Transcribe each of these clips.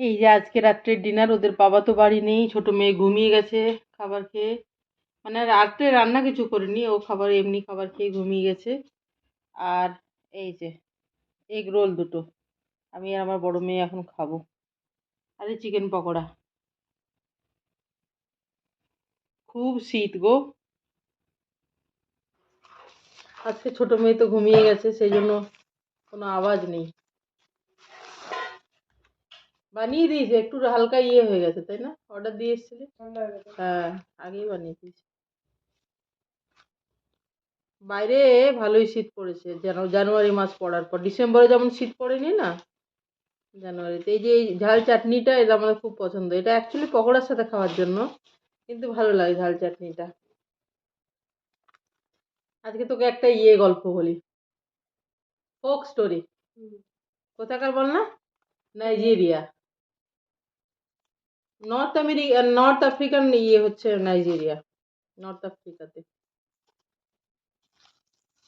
এই যে আজকে রাত্রের ডিনার ওদের বাবা তো বাড়ি নেই, ছোট মেয়ে ঘুমিয়ে গেছে খাবার খেয়ে। মানে রাত্রে রান্না কিছু করিনি, ও খাবার, এমনি খাবার খেয়ে ঘুমিয়ে গেছে। আর এই যে এগ রোল দুটো। আমি আর আমার বড় মেয়ে এখন খাব। আর এই চিকেন পকোড়া। খুব শীত গো। আজকে ছোট মেয়ে তো ঘুমিয়ে গেছে, সেই জন্য কোনো আওয়াজ নেই। বানিয়ে দিয়েছে একটু হালকা ইয়ে হয়ে গেছে তাই না? অর্ডার দিয়ে এসেছিলে? হ্যাঁ আগেই বানিয়ে দিয়েছি। বাইরে ভালোই শীত পড়েছে যেন জানুয়ারি মাস পড়ার পর। ডিসেম্বরে যেমন শীত পড়েনি না জানুয়ারিতে। এই যে এই ঝাল চাটনিটা এটা আমাদের খুব পছন্দ। এটা অ্যাকচুয়ালি পকোড়ার সাথে খাওয়ার জন্য কিন্তু ভালো লাগে ঝাল চাটনিটা। আজকে তোকে একটা ইয়ে গল্প বলি। Folk story. কোথাকার বল না? Nigeria. North America North African ইয়ে হচ্ছে নাইজেরিয়া নর্থ আফ্রিকাতে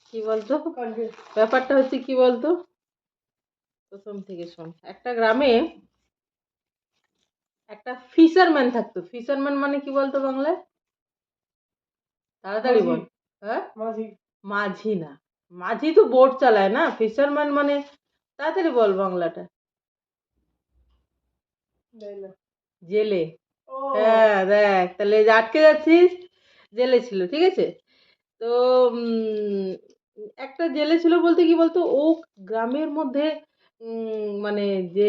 কি বলতো? ব্যাপারটা হচ্ছে কি বলতো? প্রথম থেকে শোন। একটা গ্রামে একটা ফিশারম্যান থাকতো। ফিশারম্যান মানে কি বলতো বাংলায়? তাড়াতাড়ি বল। হ্যাঁ? মাঝি। না। মাঝি তো বোট চালায় না। ফিশারম্যান মানে তাড়াতাড়ি বল বাংলাটা। জেলে। হ্যাঁ দেখ তাহলে আটকে যাচ্ছিস জেলে ছিল ঠিক আছে? তো একটা জেলে ছিল বলতে কি বলতো ও গ্রামের মধ্যে মানে যে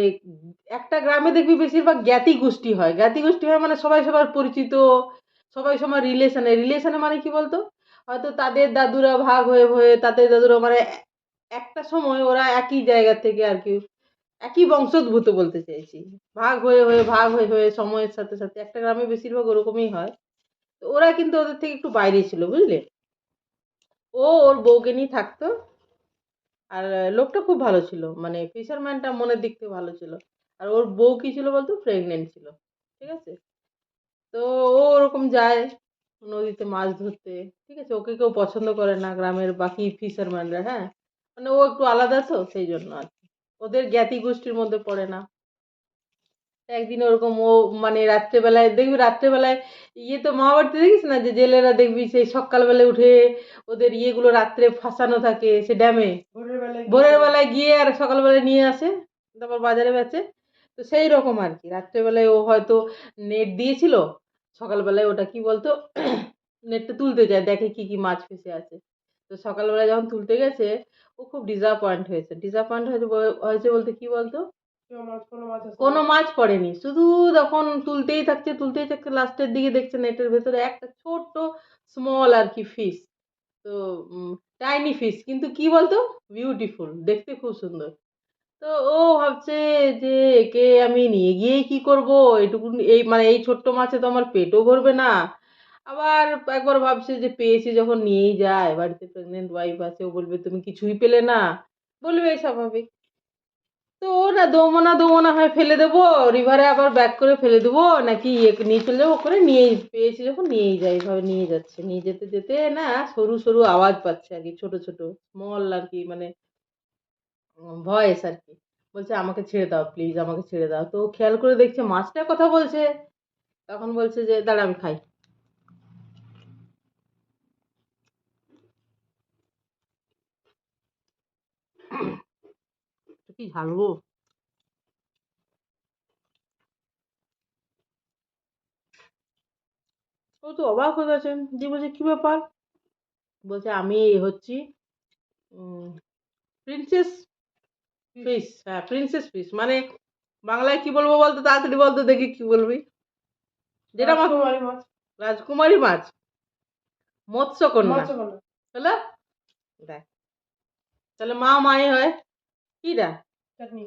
একটা গ্রামে দেখবি বেশিরভাগ জ্ঞাতি গোষ্ঠী হয়। জ্ঞাতি গোষ্ঠী হয় মানে সবাই সবার পরিচিত সবাই সবার রিলেশনে রিলেশনে মানে কি বলতো? হয়তো তাদের দাদুরা ভাগ হয়ে হয়ে তাদের দাদুরা মানে একটা সময় ওরা একই জায়গা থেকে আর কি একই বংশোদ্ভূত বলতে চাইছি। ভাগ হয়ে হয়ে, ভাগ হয়ে হয়ে, সময়ের সাথে সাথে, একটা গ্রামে বেশিরভাগ ওরকমই হয়। তো ওরা কিন্তু ওদের থেকে একটু বাইরে ছিল, বুঝলে? ও ওর বউকে নিয়ে থাকতো। আর লোকটা খুব ভালো ছিল মানে ফিশারম্যানটা মনের দিক থেকে ভালো ছিল। আর ওর বউ কি ছিল বলতো? প্রেগনেন্ট ছিল, ঠিক আছে? তো ও ওরকম যায় নদীতে মাছ ধরতে, ঠিক আছে? ওকে কেউ পছন্দ করে না, গ্রামের বাকি ফিশারম্যানরা হ্যাঁ? মানে ও একটু আলাদা তো, সেই জন্য আর ওদের জ্ঞাতি গোষ্ঠীর মধ্যে পড়ে না। একদিন ওরকম ও মানে রাত্রেবেলায় দেখবি রাত্রেবেলায় ইয়ে তো মহাভারতে দেখিস না যে জেলেরা দেখবি সেই সকালবেলায় উঠে ওদের ইয়েগুলো রাত্রে ফাঁসানো থাকে সে ড্যামে ভোরের বেলায় গিয়ে আর সকালবেলায় নিয়ে আসে তারপর বাজারে বেচে। তো সেই রকম আর কি রাত্রেবেলায় ও হয়তো নেট দিয়েছিল সকালবেলায় ওটা কি বলতো নেটটা তুলতে যায় দেখে কি কি মাছ ফেসে আছে। তো সকালবেলা যখন তুলতে গেছে ও খুব ডিসঅ্যাপয়েন্ট হয়েছে। ডিসঅ্যাপয়েন্ট হয়েছে হয়েছে বলতে কি বলতো? কোনো মাছ পড়েনি। শুধু তখন তুলতেই থাকছে তুলতেই থাকছে লাস্টের দিকে দেখছে নেটের ভেতরে একটা ছোট্ট স্মল আর কি ফিশ তো টাইনি ফিশ কিন্তু কি বলতো? বিউটিফুল দেখতে খুব সুন্দর। তো ও ভাবছে যে একে আমি নিয়ে গিয়ে কি করব? এইটুকু এই মানে এই ছোট্ট মাছে তো আমার পেটও ভরবে না। আবার একবার ভাবছে যে পেয়েছি যখন নিয়েই যায়, বাড়িতে প্রেগনেন্ট ওয়াইফ আছে, ও বলবে, তুমি কিছুই পেলে না। বলবে স্বাভাবিক। তো ও না দোমনা দোমনা হয়, ফেলে দেবো রিভারে আবার ব্যাক করে ফেলে দেবো, নাকি ইয়ে নিয়ে চলে যাব, করে নিয়ে পেয়েছি যখন নিয়েই যায়, এইভাবে নিয়ে যাচ্ছে। নিয়ে যেতে যেতে না সরু সরু আওয়াজ পাচ্ছে আর কি, ছোট ছোট স্মল আর কি মানে ভয়েস আর কি। বলছে, আমাকে ছেড়ে দাও প্লিজ আমাকে ছেড়ে দাও। তো খেয়াল করে দেখছে মাছটার কথা বলছে। তখন বলছে যে, দাঁড়া, আমি খাই। কি ঝালবো ও তো অবাক হয়ে গেছে দিয়ে বলছে কি ব্যাপার বলছে আমি হচ্ছি প্রিন্সেস ফিশ হ্যাঁ প্রিন্সেস ফিশ মানে বাংলায় কি বলব বলতো তাড়াতাড়ি বলতো দেখি কি বলবি যেটা আমার রাজকুমারী মাছ মৎস্যকন্যা হলো দেখ তাহলে মা মায়ে হয়? কি রা? চাটনি।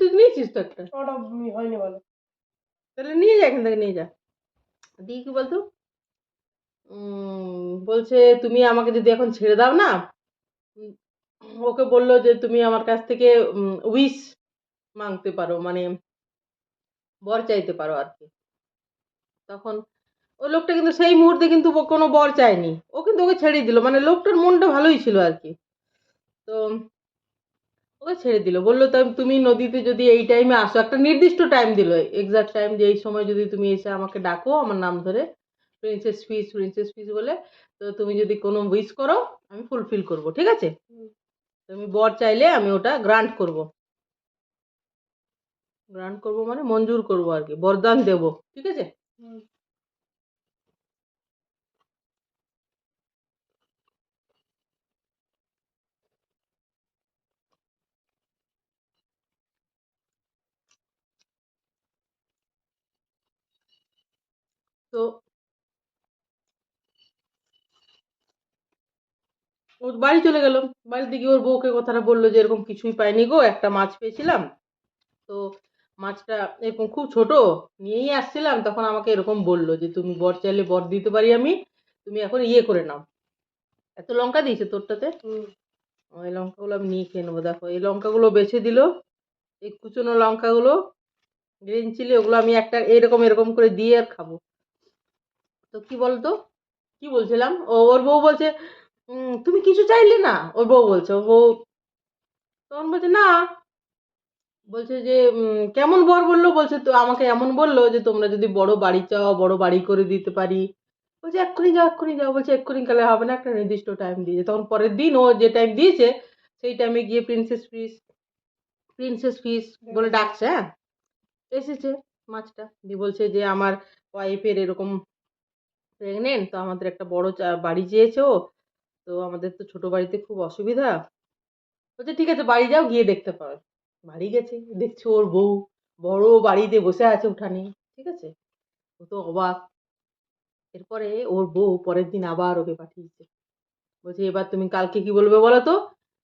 তুই নিয়েছিস তো একটা? হয়নি বলো। তাহলে নিয়ে যা এখান থেকে নিয়ে যা। দিয়ে কি বলতো? বলছে তুমি আমাকে যদি এখন ছেড়ে দাও না ওকে বলল যে তুমি আমার কাছ থেকে উইশ মাংতে পারো মানে বর চাইতে পারো আর কি। তখন ও লোকটা কিন্তু সেই মুহূর্তে কিন্তু কোনো বর চায়নি। ও কিন্তু ওকে ছেড়ে দিল মানে লোকটার মনটা ভালোই ছিল আর কি। তো ওকে ছেড়ে দিল। বলল তা তুমি নদীতে যদি এই টাইমে আসো একটা নির্দিষ্ট টাইম দিল এক্সাক্ট টাইম যে এই সময় যদি তুমি এসে আমাকে ডাকো আমার নাম ধরে প্রিন্সেস ফিস প্রিন্সেস ফিস বলে তো তুমি যদি কোনো উইশ করো আমি ফুলফিল করব ঠিক আছে? তুমি বর চাইলে আমি ওটা গ্রান্ট করব। গ্রান্ট করব মানে মঞ্জুর করব আর কি বরদান দেব ঠিক আছে? তো ও বাড়ি চলে গেল। বাড়িতে গিয়ে ওর বউকে কথাটা বলল যে এরকম কিছুই পাইনি গো একটা মাছ পেয়েছিলাম। তো মাছটা এরকম খুব ছোট নিয়েই আসছিলাম তখন আমাকে এরকম বলল যে তুমি বর চাইলে বর দিতে পারি আমি তুমি এখন ইয়ে করে নাও। এত লঙ্কা দিয়েছে তোরটাতে? ওই লঙ্কাগুলো আমি নিয়ে খেয়ে নেব। দেখো এই লঙ্কাগুলো বেছে দিল এই কুচনো লঙ্কাগুলো গ্রিন চিলি ওগুলো আমি একটা এরকম এরকম করে দিয়ে আর খাব। তো কি বলতো? কি বলছিলাম? ও, ওর বউ বলছে তুমি কিছু চাইলে না? ওর বউ বলছে, ওর বউ তখন বলছে, না। বলছে যে কেমন বর বলল? বলছে, তো আমাকে এমন বলল যে, তোমরা যদি বড় বাড়ি চাও, বড় বাড়ি করে দিতে পারি। বলছে, এক্ষুনি যাও এক্ষুনি যাও। বলছে, এক্ষুনি গেলে হবে না, একটা নির্দিষ্ট টাইম দিয়েছে তখন পরের দিন ও যে টাইম দিয়েছে, সেই টাইমে গিয়ে প্রিন্সেস ফিস প্রিন্সেস ফিস বলে ডাকছে হ্যাঁ? এসেছে মাছটা। দিয়ে বলছে যে, আমার ওয়াইফের এরকম প্রেগনেন্ট তো আমাদের একটা বড় বাড়ি চেয়েছে ও তো আমাদের তো ছোট বাড়িতে খুব অসুবিধা। বলছে, ঠিক আছে, বাড়ি যাও, গিয়ে দেখতে পাবে বাড়ি গেছে, দেখছে ওর বউ বড় বাড়িতে বসে আছে উঠানে, ঠিক আছে? ও তো অবাক। এরপরে ওর বউ পরের দিন আবার ওকে পাঠিয়েছে। বলছে, এবার তুমি কালকে কি বলবে বলো তো?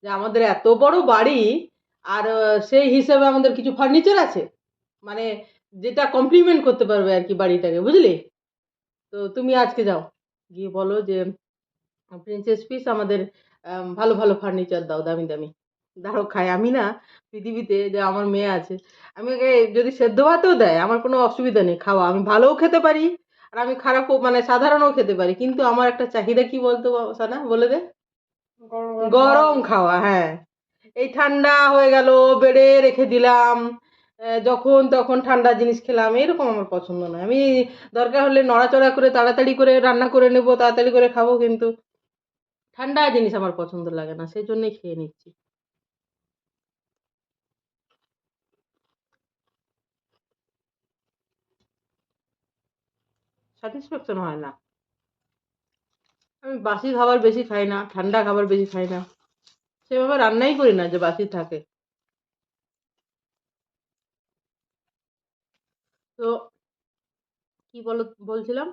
যে আমাদের এত বড় বাড়ি, আর সেই হিসাবে আমাদের কিছু ফার্নিচার আছে। মানে যেটা কমপ্লিমেন্ট করতে পারবে আর কি বাড়িটাকে, বুঝলি? তো তুমি আজকে যাও। গিয়ে বলো যে প্রিন্সেস পিস আমাদের ভালো ভালো ফার্নিচার দাও দামি দামি। দাঁড়ো খাই। আমি না পৃথিবীতে যে আমার মেয়ে আছে আমি ওকে যদি সেদ্ধ ভাতও দেয় আমার কোনো অসুবিধা নেই খাওয়া। আমি ভালোও খেতে পারি আর আমি খারাপও মানে সাধারণও খেতে পারি। কিন্তু আমার একটা চাহিদা কি বলতো সানা বলে দে? গরম খাওয়া হ্যাঁ। এই ঠান্ডা হয়ে গেল বেড়ে রেখে দিলাম। যখন, তখন ঠান্ডা জিনিস খেলাম, এরকম আমার পছন্দ নয়। আমি দরকার হলে নড়াচড়া করে, তাড়াতাড়ি করে রান্না করে নেব, তাড়াতাড়ি করে খাব, কিন্তু ঠান্ডা জিনিস আমার পছন্দ লাগে না সেই জন্যই খেয়ে নিচ্ছি। স্যাটিসফ্যাকশন হয় না। আমি বাসি খাবার বেশি খাই না, ঠান্ডা খাবার বেশি খাই না। সেভাবে রান্নাই করি না যে বাসি থাকে। তো কি বলো বলছিলাম?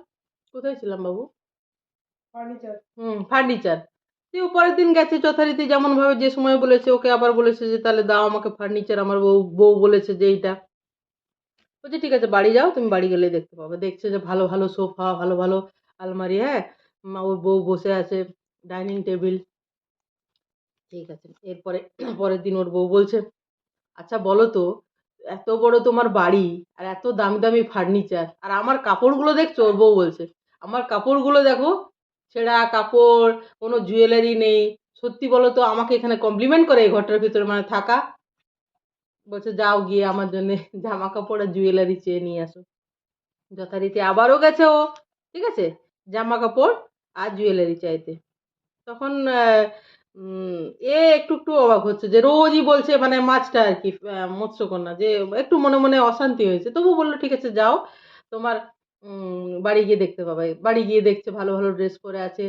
কোথায় ছিলাম বাবু? ফার্নিচার হুম ফার্নিচার দিয়ে পরের দিন গেছে যথারীতি যেমন ভাবে যে সময় বলেছে ওকে আবার বলেছে যে তাহলে দাও আমাকে ফার্নিচার আমার বউ বউ বলেছে যে এইটা। বলছে ঠিক আছে বাড়ি যাও তুমি বাড়ি গেলে দেখতে পাবে। দেখছে যে ভালো ভালো সোফা ভালো ভালো আলমারি হ্যাঁ? মা ওর বউ বসে আছে ডাইনিং টেবিল। ঠিক আছে এরপরে পরের দিন ওর বউ বলছে আচ্ছা বলো তো এত বড় তোমার বাড়ি আর এত দামি দামি ফার্নিচার আর আমার কাপড়গুলো দেখছ? ওর বউ বলছে, আমার কাপড়গুলো দেখো, ছেঁড়া কাপড়, কোনো জুয়েলারি নেই। সত্যি বলো তো, আমাকে এখানে কমপ্লিমেন্ট করে এই ঘরটার ভিতরে মানে থাকা? বলছে, যাও গিয়ে আমার জন্য জামা কাপড় আর জুয়েলারি চেয়ে নিয়ে আসো। যথারীতি আবারও গেছে ও, ঠিক আছে? জামা কাপড় আর জুয়েলারি চাইতে। তখন এ একটু একটু অবাক হচ্ছে যে রোজই বলছে মানে মাছটা আর কি মৎস্যকন্যা যে একটু মনে মনে অশান্তি হয়েছে। তবু বলল, ঠিক আছে, যাও, তোমার বাড়ি গিয়ে দেখতে পাবে। বাড়ি গিয়ে দেখছে, ভালো ভালো ড্রেস পরে আছে,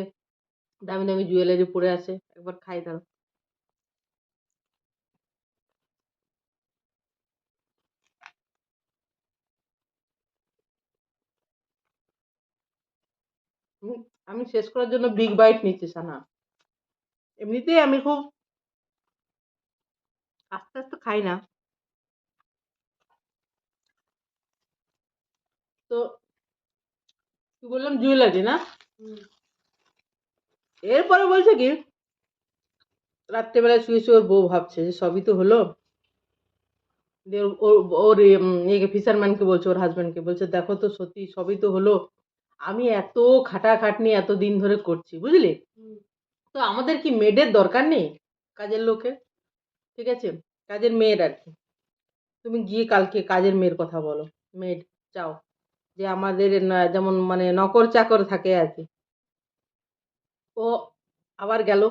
দামি দামি জুয়েলারি পরে আছে। একবার খাই আমি- আমি শেষ করার জন্য বিগ বাইট নিচ্ছি, সানা। এমনিতেই আমি খুব আস্তে আস্তে খাই না। তো কি বললাম? জুয়েলারি না? এরপরে বলছে কি রাত্রেবেলায় শুয়ে শুয়ে ওর বউ ভাবছে যে সবই তো হলো। ওর- ওর ওর ইয়ে ফিশারম্যানকে বলছে ওর হাজব্যান্ডকে বলছে দেখো তো সত্যি সবই তো হলো। আমি এত খাটাখাটনি এত দিন ধরে করছি বুঝলি? তো আমাদের কি মেডের দরকার নেই? কাজের লোকের? ঠিক আছে? কাজের মেয়ের আর কি। তুমি গিয়ে কালকে কাজের মেয়ের কথা বলো। মেড চাও যে আমাদের যেমন মানে নকর চাকর থাকে আর কি। ও আবার গেল।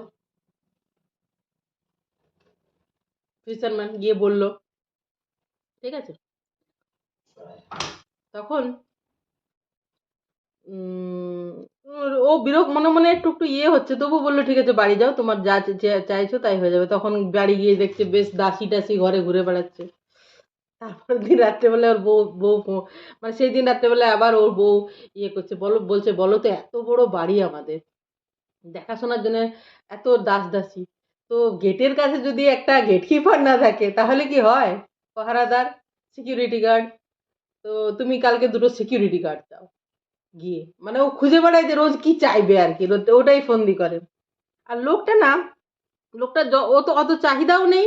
ফিশারম্যান গিয়ে বলল, ঠিক আছে? তখন ও বিরক্ত, মনে মনে একটু একটু ইয়ে হচ্ছে, তবু বলল, ঠিক আছে, বাড়ি যাও, তোমার যা চাইছো তাই হয়ে যাবে। তখন বাড়ি গিয়ে দেখছে, বেশ দাসি টাসি ঘরে ঘুরে বেড়াচ্ছে। তারপর দিন রাত্রেবেলা ওর বউ বউ মানে সেই দিন রাত্রেবেলা আবার ওর বউ ইয়ে করছে, বলো, বলছে, বলো তো, এত বড় বাড়ি আমাদের। দেখাশোনার জন্য এত দাস দাসি তো গেটের কাছে যদি একটা গেট কিপার না থাকে, তাহলে কি হয়? পাহারাদার সিকিউরিটি গার্ড তো তুমি কালকে দুটো সিকিউরিটি গার্ড দাও। গিয়ে। মানে ও খুঁজে বেড়ায় যে রোজ কি চাইবে আর কি ওটাই ফন্দি করে। আর লোকটা না, লোকটা ও তো অত চাহিদাও নেই।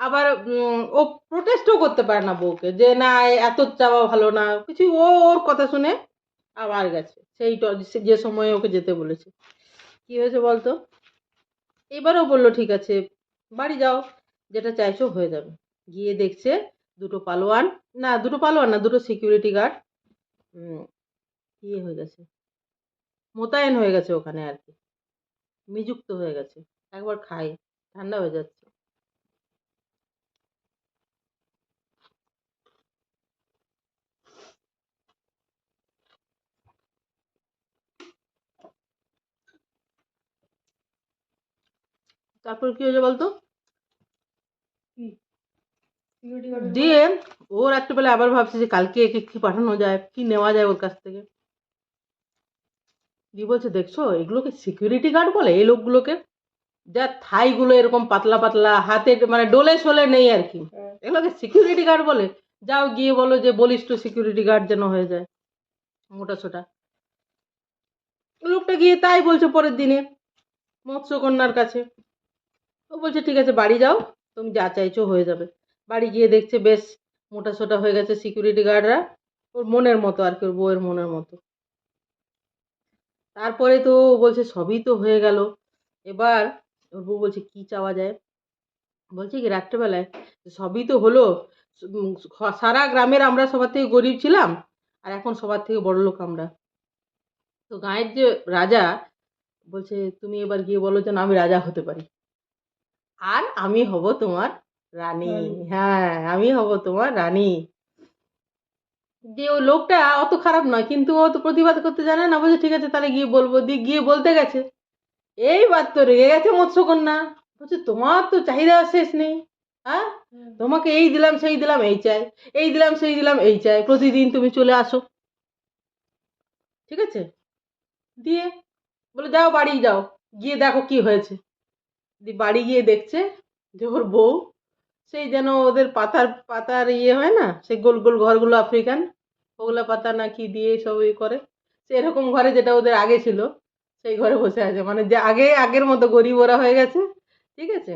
আবার ও প্রোটেস্টও করতে পারে না বউকে যে, না এত চাওয়া ভালো না। কিছু ও, ওর কথা শুনে আবার গেছে। সেই যে সময় ওকে যেতে বলেছে। কি হয়েছে বলতো? এবারও বলল, ঠিক আছে, বাড়ি যাও, যেটা চাইছো হয়ে যাবে। গিয়ে দেখছে দুটো পালোয়ান, না, দুটো পালোয়ান না, দুটো সিকিউরিটি গার্ড ইয়ে হয়ে গেছে। মোতায়েন হয়ে গেছে ওখানে আর কি নিযুক্ত হয়ে গেছে। একবার খাই ঠান্ডা হয়ে যাচ্ছে। তারপর কি হয়েছে বলতো? দিয়ে ও রাত্রেবেলা আবার ভাবছে যে কালকে একে কি পাঠানো যায় কি নেওয়া যায় ওর কাছ থেকে। দিয়ে বলছে দেখছ? এগুলোকে সিকিউরিটি গার্ড বলে? এই লোকগুলোকে? যা থাইগুলো এরকম পাতলা পাতলা হাতে মানে ডোলে শোলে নেই আর কি। হ্যাঁ। এগুলোকে সিকিউরিটি গার্ড বলে। যাও গিয়ে বলো যে বলিস তো সিকিউরিটি গার্ড যেন হয়ে যায়। মোটা ছোটা লোকটা গিয়ে তাই বলছে পরের দিনে মৎস্যকন্যার কাছে। ও বলছে ঠিক আছে বাড়ি যাও। তুমি যা চাইছো হয়ে যাবে। বাড়ি গিয়ে দেখছে বেশ মোটা সোটা হয়ে গেছে সিকিউরিটি গার্ডরা ওর মনের মতো আর কি ওর বউয়ের মনের মতো। তারপরে তো বলছে সবই তো হয়ে গেল। এবার ওর বউ বলছে কি চাওয়া যায়? বলছে কি রাত্রেবেলায়। সবই তো হলো। সারা গ্রামের আমরা সবার থেকে গরিব ছিলাম আর এখন সবার থেকে বড় লোক আমরা। তো গাঁয়ের যে রাজা বলছে তুমি এবার গিয়ে বলো যেন আমি রাজা হতে পারি। আর আমি হব তোমার রানী। রানী। হ্যাঁ আমি হব তোমার রানী। যে ও লোকটা অত খারাপ নয় কিন্তু ও তো প্রতিবাদ করতে জানে না বলছে ঠিক আছে তাহলে গিয়ে বলব দিয়ে গিয়ে বলতে গেছে। এইবার তো রেগে গেছে মৎস্যকন্যা। বলছে তোমার তো চাহিদা শেষ নেই হ্যাঁ তোমাকে এই দিলাম সেই দিলাম এই চাই এই দিলাম সেই দিলাম এই চাই প্রতিদিন তুমি চলে আসো। ঠিক আছে? দিয়ে বলে যাও বাড়ি যাও গিয়ে দেখো কি হয়েছে। দিয়ে বাড়ি গিয়ে দেখছে যে ওর বউ সেই যেন ওদের পাতার পাতার ইয়ে হয় না সেই গোল গোল ঘরগুলো আফ্রিকান। ওগুলো পাতা না কি দিয়ে সব ইয়ে করে। সেরকম ঘরে যেটা ওদের আগে ছিল, সেই ঘরে বসে আছে। মানে যে আগে, আগের মতো গরিব ওরা হয়ে গেছে, ঠিক আছে?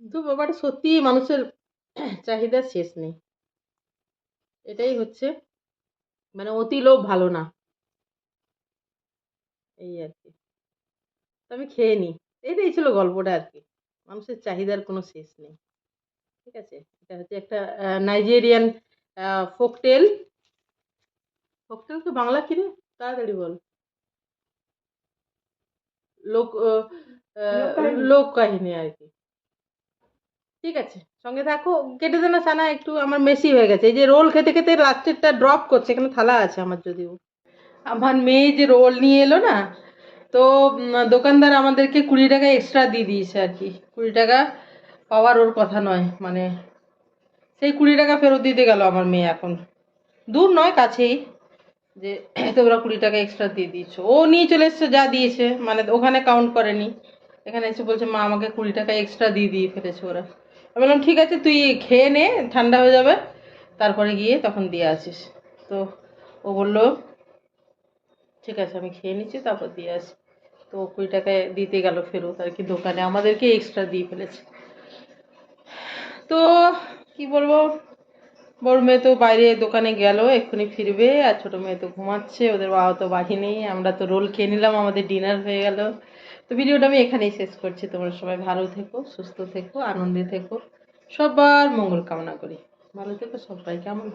কিন্তু ব্যাপারটা সত্যি মানুষের চাহিদা শেষ নেই। এটাই হচ্ছে মানে অতি লোভ ভালো না। এই আর কি। আমি খেয়ে নিই এটাই ছিল গল্পটা আর কি। মানুষের চাহিদার কোনো শেষ নেই। ঠিক আছে? এটা হচ্ছে একটা নাইজেরিয়ান ফোকটেল ফোকটেলকে বাংলা কি রে? তাড়াতাড়ি বল। লোক। লোক কাহিনী আর কি। ঠিক আছে সঙ্গে থাকো। কেটে দে না সানা একটু আমার মেশি হয়ে গেছে। এই যে রোল খেতে খেতে লাস্টেরটা ড্রপ করছে এখানে থালা আছে আমার যদিও। আমার মেয়ে যে রোল নিয়ে এলো না তো দোকানদার আমাদেরকে কুড়ি টাকা এক্সট্রা দিয়ে দিয়েছে আর কি। কুড়ি টাকা পাওয়ার ওর কথা নয় মানে সেই কুড়ি টাকা ফেরত দিতে গেল আমার মেয়ে এখন। দূর নয়, কাছেই, যে তোমরা কুড়ি টাকা এক্সট্রা দিয়ে দিয়েছ। ও নিয়ে চলে এসছে, যা দিয়েছে মানে ওখানে কাউন্ট করেনি। এখানে এসে বলছে, মা, আমাকে কুড়ি টাকা এক্সট্রা দিয়ে দিয়ে ফেলেছে ওরা। আমি বললাম, ঠিক আছে, তুই খেয়ে নে, ঠান্ডা হয়ে যাবে, তারপরে গিয়ে তখন দিয়ে আসিস। তো ও বলল, ঠিক আছে, আমি খেয়ে নিচ্ছি, তারপর দিয়ে আসি। তো কুড়ি টাকায় দিতে গেল ফেরত আর কি দোকানে। আমাদেরকে এক্সট্রা দিয়ে ফেলেছে। তো কি বলব? বড় মেয়ে তো বাইরে দোকানে গেল, এক্ষুনি ফিরবে আর ছোট মেয়ে তো ঘুমাচ্ছে, ওদের বাবা তো বাড়ি নেই, আমরা তো রোল খেয়ে নিলাম, আমাদের ডিনার হয়ে গেল। তো ভিডিওটা আমি এখানেই শেষ করছি, তোমরা সবাই ভালো থেকো, সুস্থ থেকো, আনন্দে থেকো, সবার মঙ্গল কামনা করি। ভালো থেকো সবাই কেমন